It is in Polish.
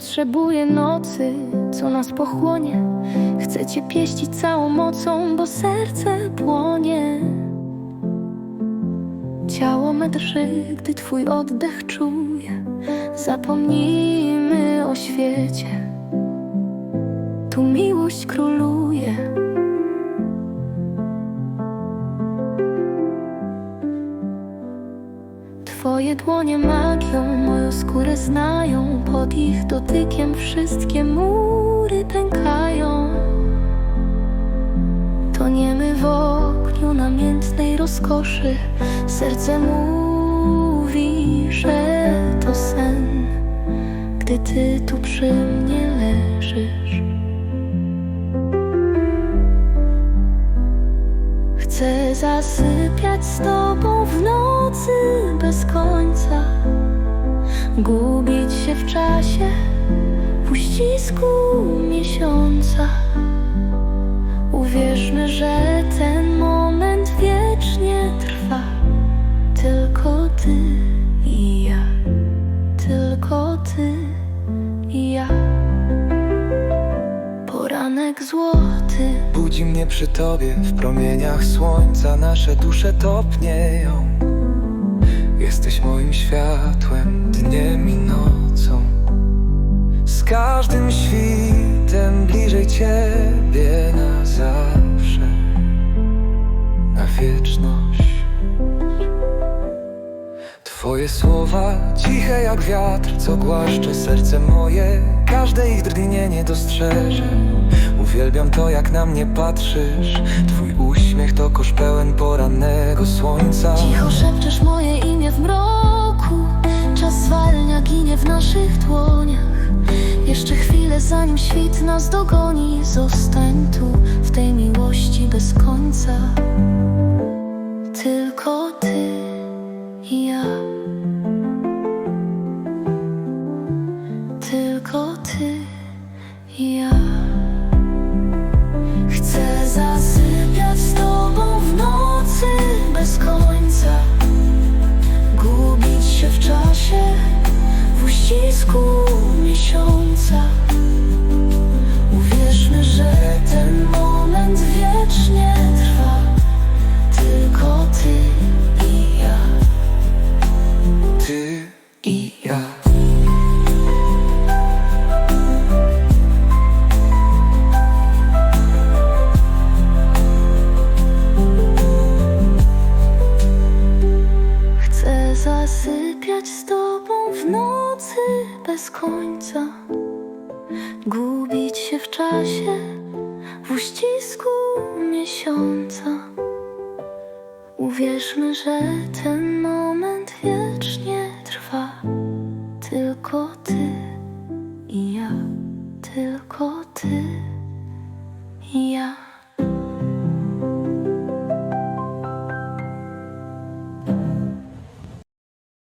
potrzebuję nocy, co nas pochłonie. Chcę cię pieścić całą mocą, bo serce płonie. Ciało me drży, gdy twój oddech czuję. Zapomnijmy o świecie. Tu miłość króluje. Twoje dłonie magią moją skórę znają. Pod ich dotykiem wszystkie mury pękają. Toniemy w ogniu namiętnej rozkoszy. Serce mówi, że to sen. Gdy ty tu przy mnie Chcę zasypiać z tobą w nocy bez końca. Gubić się w czasie, w uścisku miesiąca. Uwierzmy, że ten moment wiecznie trwa. Tylko ty i ja, tylko ty i ja. Poranek złoty Budzi mnie przy tobie w promieniach słońca Nasze dusze topnieją. Jesteś moim światłem dniem i nocą. Z każdym świtem bliżej ciebie na zawsze. Na wieczność. Twoje słowa ciche jak wiatr, co głaszcze serce moje. Każde ich drgnienie dostrzeże Uwielbiam to jak na mnie patrzysz. Twój uśmiech to kosz pełen porannego słońca. Cicho szepczesz moje imię w mroku. Czas zwalnia, ginie w naszych dłoniach. Jeszcze chwilę zanim świt nas dogoni Zostań tu w tej bez końca. Gubić się w czasie, w uścisku miesiąca z tobą w nocy bez końca. Gubić się w czasie, w uścisku miesiąca. Uwierzmy, że ten moment wiecznie trwa. Tylko ty